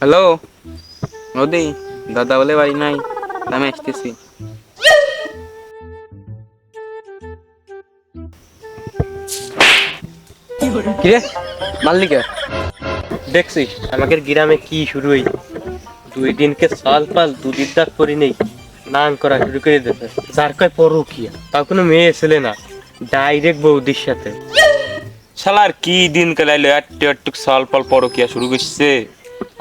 Hello নদী দাদা বলে বাড়ি নাই আমি আসতেছি। কিরে? মাল্লিকে। দেখছিস আমাদের গ্রামে কি শুরু হই? দুই দিনকে সাল পাল দুদিন দাঁত পরি নেই নান করা শুরু করে দিতে যার কয় পরকিয়া তার কোনো মেয়ে ছেলে না ডাইরেক্ট বৌদির সাথে। শালার কি দিন কালাইলো একটু একটু সাল পাল পরকিয়া শুরু করছে।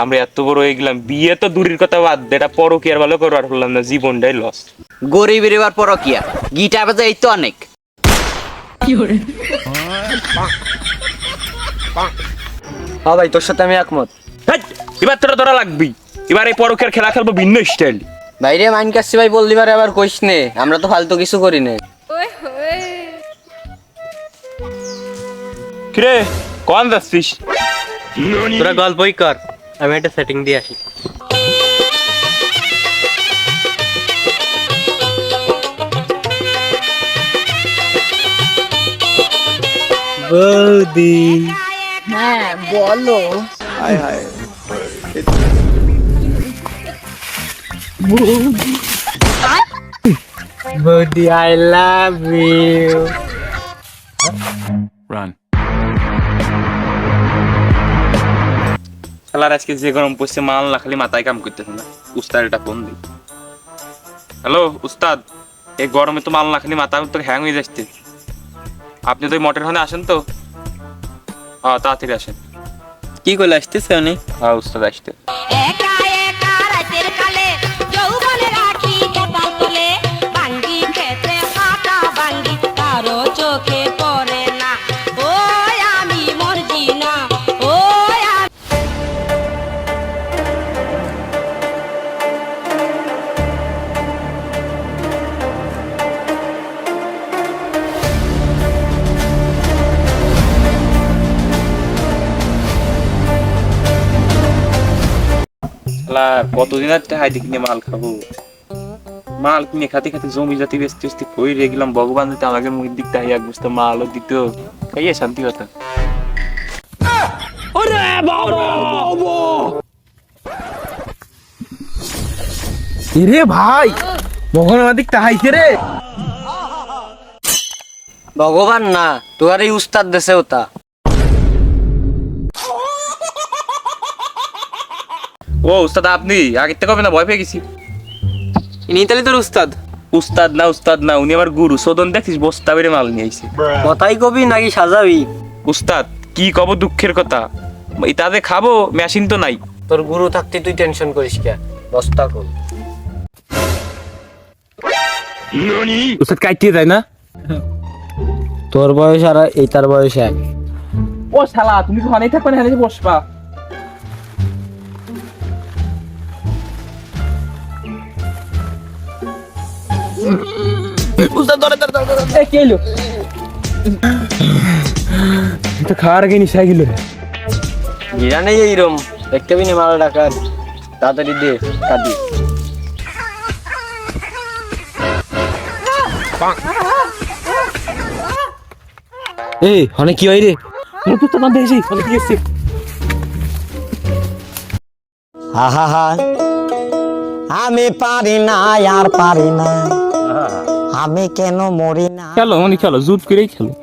আমরা এত বড় হয়ে গেলাম বিয়ে তো দূরের কথা বাদ দে এটা পরকিয়ার ভালো করবার হলাম না জীবনটাই লস গরিবের এবার পরকিয়া গিটার বাজে এই তো অনেক। হ্যাঁ ভাই তোর সাথে আমি একমত। এবার তোরা ধরা লাগবি। এবার এই পরকিয়ার খেলা খেলব ভিন্ন স্টাইল বাইরে মাইন কাছে ভাই বললি আবার কইস নে আমরা তো ফালতু কিছু করি নে। কিরে কোন যাচ্ছিস? তোরা গল্পই কর আমি একটা সেটিং দিয়ে আসি। বৌদি। হ্যাঁ বলো। বৌদি আই লাভ ইউ শালার আজকে যে গরম পড়ছে মাল না খালি মাথায় কাম করতেছে না। উস্তাদ এটা ফোন দিই হ্যালো উস্তাদ এই গরমে তো মাল না খালি মাথা তো হ্যাং হয়ে যাচ্ছে। আপনি তো মোটর মটের হনে আসেন তো? হ্যাঁ তাড়াতাড়ি আসেন। কি করে আসতেছে উনি? হ্যাঁ উস্তাদ আসতে শালার কতদিন আর কিনে মাল খাব। মাল কিনে খাতে খাতে জমি জাতি কই রে গেলাম ভগবান যাতে আমাকে মুখের হাই এক বুঝতে মালও দিত। খাইয়ে শান্তি কথা রে ভাই মগন আমাদিক তাহাইছে রে। ভগবান না তোর এই উস্তাদ দেশে ওটা ও উস্তাদ আপনি? আগের থেকে হবে না ভয় পেয়ে গেছি। ইনি তাহলে তোর উস্তাদ? উস্তাদ না উস্তাদ না উনি আমার গুরু। সদন দেখছিস বস্তা বেড়ে মাল নিয়ে আইছে। কথাই কবি নাকি সাজাবি? উস্তাদ কি কব দুঃখের কথা? তাতে খাব মেশিন তো নাই। তোর গুরু থাকতে তুই টেনশন করিস কে? বস্তা উস্তাদ কাটিয়ে যায় না? তোর বয়স আর এই তার বয়স এক। ও শালা তুমি ঘরেই থাকবে না বসবা। উস্তাদ ধরে ধরে ধরে ধরে। এ কেলো তো খাওয়ার আগে নিশা গেল রে। গিরা নেই এইরম। দেখতে পাবি না মারা ডাকার তাড়াতাড়ি দে কাটি। এই অনেক কি হয় রে? মোর তো তোমার দেখছি অনেক কি এসছে আহা। আমি পারি না আর পারি না। আমি কেন মরি না? খেলো মানে খেলো জুট করেই খেলো।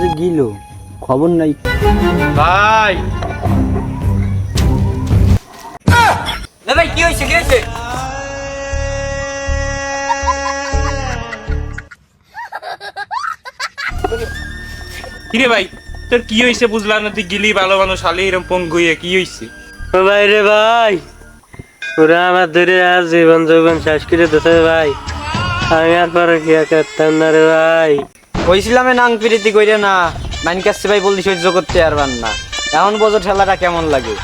যে গিল খবর নাই। ভাই! ভাই কি হয়েছে কি হয়েছে? কিরে ভাই তোর কি হয়েছে বুঝলাম না? তুই গিলি ভালো মানুষ শালি এরকম পঙ্গু হয়ে কি হয়েছে ভাই রে ভাই ওরা আমার ধরে আজ জীবন যৌবন শেষ করে দিতে ভাই। আমি আর পরে কি করতাম না রে ভাই। কইছিলাম নাং পিরিতি কইরে না মাইনকাস্তি ভাই বললি সহ্য করতে পারবেন না এমন বোঝো ঠেলাটা কেমন লাগে?